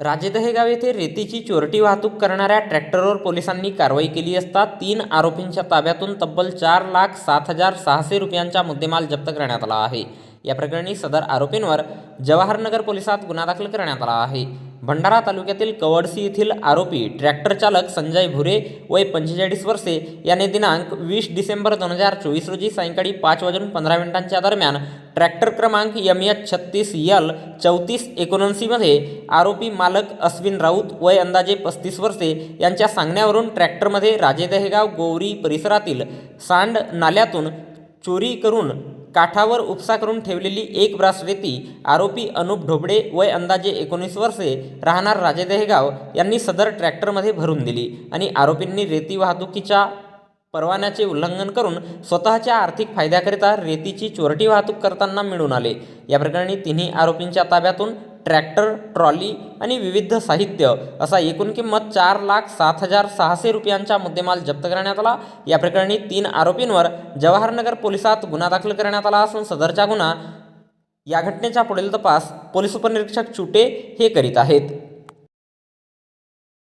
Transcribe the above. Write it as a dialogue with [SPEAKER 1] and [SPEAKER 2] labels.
[SPEAKER 1] राजेदहेगाव येथे रेतीची चोरटी वाहतूक करणाऱ्या ट्रॅक्टरवर पोलिसांनी कारवाई केली असता तीन आरोपींच्या ताब्यातून तब्बल चार लाख सात हजार सहाशे रुपयांचा मुद्देमाल जप्त करण्यात आला आहे. या प्रकरणी सदर आरोपींवर जवाहरनगर पोलिसात गुन्हा दाखल करण्यात आला आहे. भंडारा तालुक्यातील कवडसी येथील आरोपी ट्रॅक्टर चालक संजय भुरे वय पंचेचाळीस वर्षे याने दिनांक वीस डिसेंबर दोन हजार चोवीस रोजी सायंकाळी पाच वाजून पंधरा मिनिटांच्या दरम्यान ट्रॅक्टर क्रमांक यम एच छत्तीस यल चौतीस एकोणऐंशीमध्ये आरोपी मालक अश्विन राऊत वय अंदाजे पस्तीस वर्षे यांच्या सांगण्यावरून ट्रॅक्टरमध्ये राजेदहेगाव गोवरी परिसरातील सांड नाल्यातून चोरी करून काठावर उपसा करून ठेवलेली एक ब्रास रेती आरोपी अनुप ढोबळे वय अंदाजे एकोणीस वर्षे राहणार राजेदहेगाव यांनी सदर ट्रॅक्टरमध्ये भरून दिली आणि आरोपींनी रेती वाहतुकीच्या परवान्याचे उल्लंघन करून स्वतःच्या आर्थिक फायद्याकरिता रेतीची चोरटी वाहतूक करताना मिळून आले. या प्रकरणी तिन्ही आरोपींच्या ताब्यातून ट्रॅक्टर ट्रॉली आणि विविध साहित्य असा एकूण किंमत चार लाख सात हजार सहाशे रुपयांचा मुद्देमाल जप्त करण्यात आला. या प्रकरणी तीन आरोपींवर जवाहरनगर पोलिसात गुन्हा दाखल करण्यात आला असून सदरचा गुन्हा या घटनेचा पुढील तपास पोलीस उपनिरीक्षक चुटे हे करीत आहेत.